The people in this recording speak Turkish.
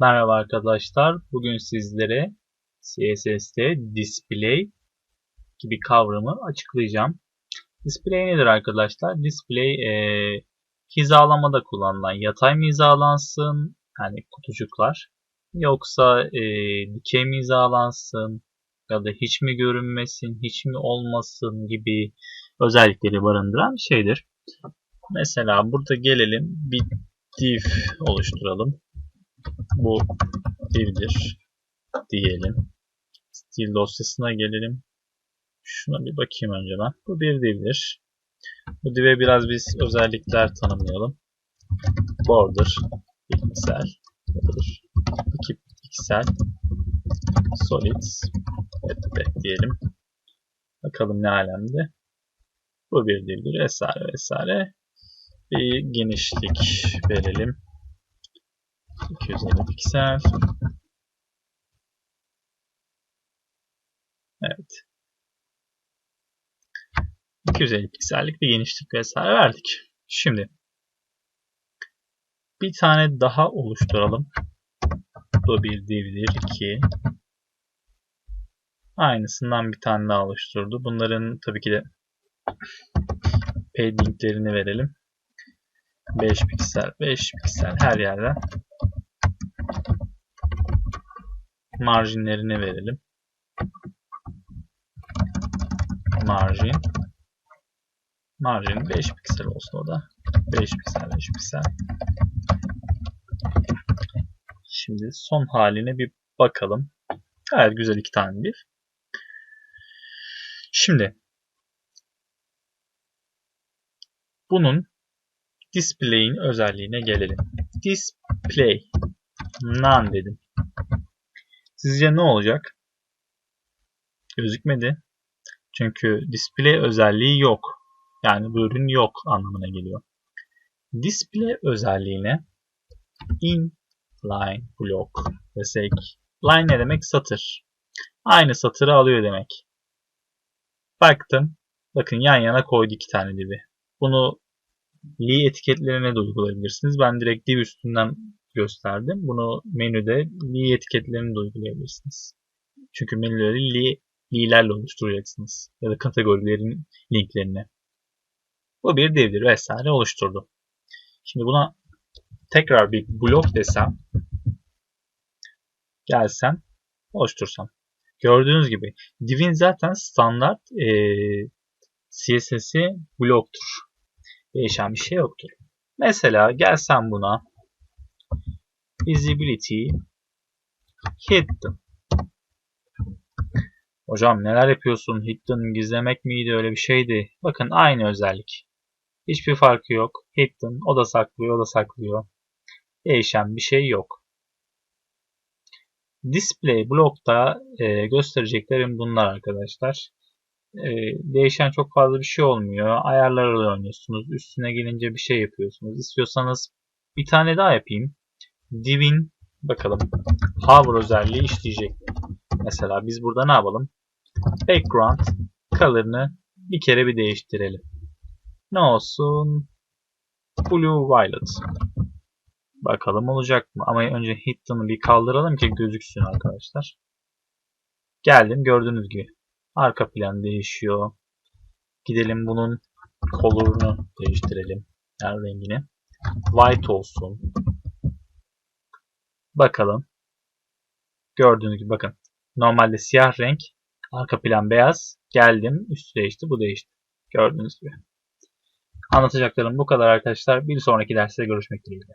Merhaba arkadaşlar. Bugün sizlere CSS'te display gibi kavramı açıklayacağım. Display nedir arkadaşlar? Display e, hizalamada kullanılan yatay mı hizalansın yani kutucuklar yoksa e, dikey mi hizalansın ya da hiç mi görünmesin, hiç mi olmasın gibi özellikleri barındıran şeydir. Mesela burada gelelim bir div oluşturalım bu divdir diyelim. Stil dosyasına gelelim. Şuna bir bakayım önce ben. Bu bir divdir. Bu dive biraz biz özellikler tanımlayalım. Border, piksel, border, 2 piksel, solids, evet, diyelim. Bakalım ne alemde. Bu bir divdir vesaire vesaire. Bir genişlik verelim. 250 piksel. Evet. 250 piksellik bir genişlik vesaire verdik. Şimdi bir tane daha oluşturalım. Bu bir divdir 2. Aynısından bir tane daha oluşturdu. Bunların tabii ki de paddinglerini verelim. 5 piksel, 5 piksel her yerde marjinlerini verelim. Marjin. Marjin 5 piksel olsun o da. 5 piksel 5 piksel. Şimdi son haline bir bakalım. Gayet güzel iki tane bir. Şimdi bunun display'in özelliğine gelelim. Display none dedim. Sizce ne olacak? Gözükmedi. Çünkü display özelliği yok. Yani bu ürün yok anlamına geliyor. Display özelliğine inline block desek. Line ne demek? Satır. Aynı satırı alıyor demek. Baktım. Bakın yan yana koydu iki tane divi. Bunu li etiketlerine de uygulayabilirsiniz. Ben direkt div üstünden gösterdim. Bunu menüde li etiketlerini de uygulayabilirsiniz. Çünkü menüleri li, li'lerle oluşturacaksınız. Ya da kategorilerin linklerini. Bu bir divdir vesaire oluşturdu. Şimdi buna tekrar bir blok desem gelsem oluştursam. Gördüğünüz gibi divin zaten standart e, CSS'i bloktur. Değişen bir şey yoktur. Mesela gelsem buna visibility hidden. Hocam neler yapıyorsun? Hidden gizlemek miydi? Öyle bir şeydi. Bakın aynı özellik. Hiçbir farkı yok. Hidden o da saklıyor, o da saklıyor. Değişen bir şey yok. Display blokta e, göstereceklerim bunlar arkadaşlar. E, değişen çok fazla bir şey olmuyor. Ayarlarla oynuyorsunuz. Üstüne gelince bir şey yapıyorsunuz. İstiyorsanız bir tane daha yapayım divin bakalım hover özelliği işleyecek. Mesela biz burada ne yapalım? Background color'ını bir kere bir değiştirelim. Ne olsun? Blue Violet. Bakalım olacak mı? Ama önce hidden'ı bir kaldıralım ki gözüksün arkadaşlar. Geldim gördüğünüz gibi. Arka plan değişiyor. Gidelim bunun color'unu değiştirelim. Yani rengini. White olsun. Bakalım. Gördüğünüz gibi bakın. Normalde siyah renk. Arka plan beyaz. Geldim. Üstü değişti. Bu değişti. Gördüğünüz gibi. Anlatacaklarım bu kadar arkadaşlar. Bir sonraki derste görüşmek dileğiyle.